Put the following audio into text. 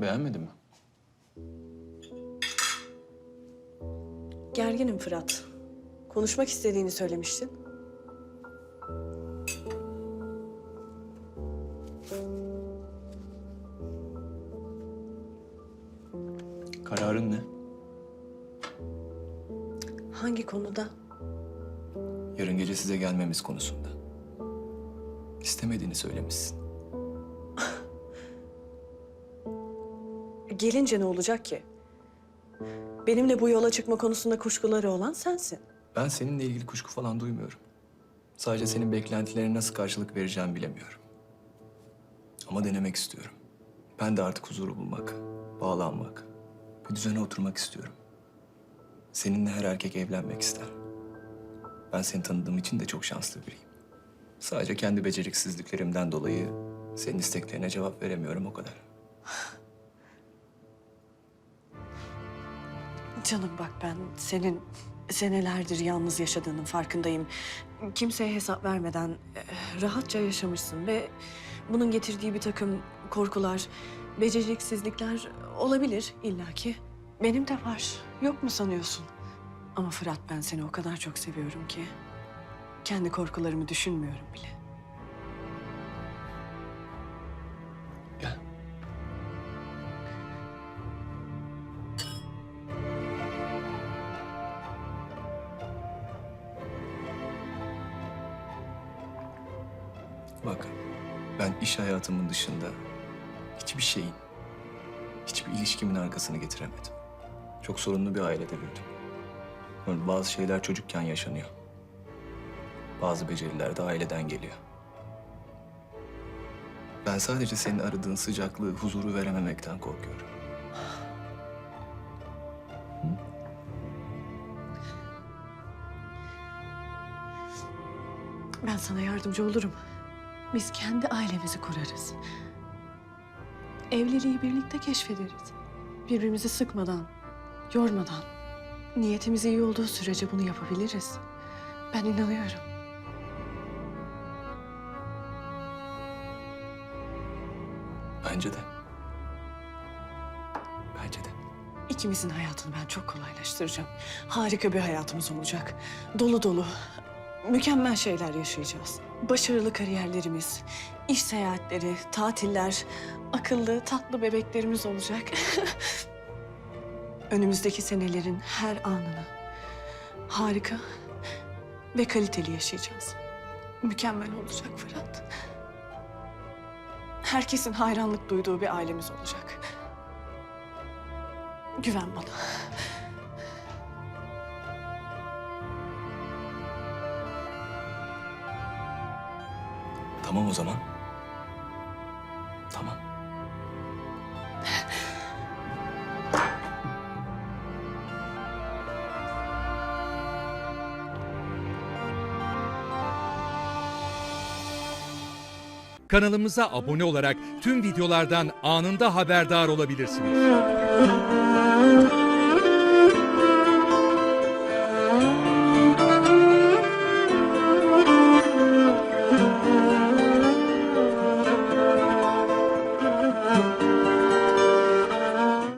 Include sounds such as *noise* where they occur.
Beğenmedin mi? Gerginim Fırat. Konuşmak istediğini söylemiştin. Kararın ne? Hangi konuda? Yarın gece size gelmemiz konusunda. İstemediğini söylemişsin. Gelince ne olacak ki? Benimle bu yola çıkma konusunda kuşkuları olan sensin. Ben seninle ilgili kuşku falan duymuyorum. Sadece senin beklentilerine nasıl karşılık vereceğimi bilemiyorum. Ama denemek istiyorum. Ben de artık huzuru bulmak, bağlanmak, bir düzene oturmak istiyorum. Seninle her erkek evlenmek ister. Ben seni tanıdığım için de çok şanslı biriyim. Sadece kendi beceriksizliklerimden dolayı senin isteklerine cevap veremiyorum o kadar. Canım bak ben senin senelerdir yalnız yaşadığının farkındayım. Kimseye hesap vermeden eh, rahatça yaşamışsın ve bunun getirdiği bir takım korkular, beceriksizlikler olabilir illaki. Benim de var. Yok mu sanıyorsun? Ama Fırat ben seni o kadar çok seviyorum ki kendi korkularımı düşünmüyorum bile. Bak, ben iş hayatımın dışında hiçbir şeyin, hiçbir ilişkimin arkasını getiremedim. Çok sorunlu bir ailede büyüdüm. Böyle bazı şeyler çocukken yaşanıyor. Bazı beceriler de aileden geliyor. Ben sadece senin aradığın sıcaklığı, huzuru verememekten korkuyorum. Ben sana yardımcı olurum. Biz kendi ailemizi kurarız. Evliliği birlikte keşfederiz. Birbirimizi sıkmadan, yormadan. Niyetimiz iyi olduğu sürece bunu yapabiliriz. Ben inanıyorum. Bence de. Bence de. İkimizin hayatını ben çok kolaylaştıracağım. Harika bir hayatımız olacak. Dolu dolu, mükemmel şeyler yaşayacağız. Başarılı kariyerlerimiz, iş seyahatleri, tatiller, akıllı, tatlı bebeklerimiz olacak. *laughs* Önümüzdeki senelerin her anını harika ve kaliteli yaşayacağız. Mükemmel olacak Fırat. Herkesin hayranlık duyduğu bir ailemiz olacak. Güven bana. Tamam o zaman. Tamam. Kanalımıza abone olarak tüm videolardan anında haberdar olabilirsiniz.